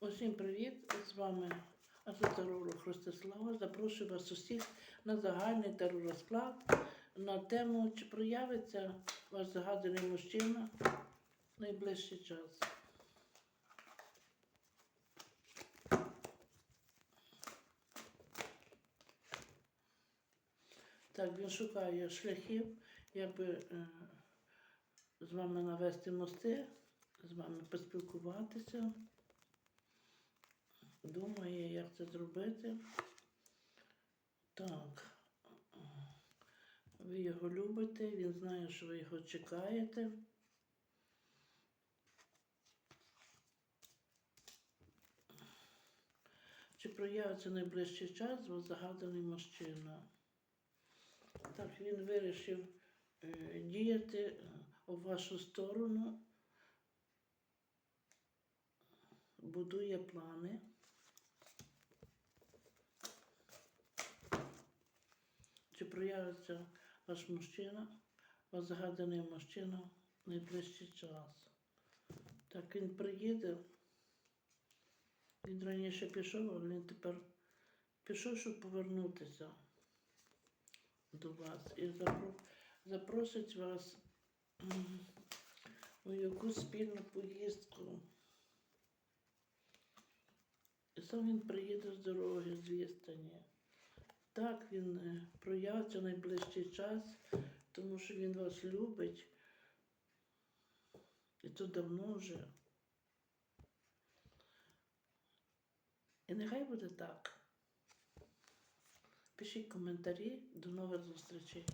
Усім привіт! З вами асоціатор Христислава. Запрошую вас усіх на загальний теророзклад на тему, чи проявиться ваш загаданий мужчина в найближчий час. Так, він шукає шляхів, як би е, з вами навести мости, з вами поспілкуватися. Думає, як це зробити. Так. Ви його любите, він знає, що ви його чекаєте. Чи проявиться найближчий час загаданий мужчина? Так, він вирішив е, діяти е, у вашу сторону, будує плани. Проявиться ваш мужчина, ваш загаданий мужчина в найближчий час? Так, він приїде. Він раніше пішов, а він тепер пішов, щоб повернутися до вас і запросить вас у якусь спільну поїздку. І сам він приїде з дороги, з відстані. Так, він проявиться в найближчий час, тому що він вас любить. І то давно вже. І нехай буде так. Пишіть коментарі. До нових зустрічей.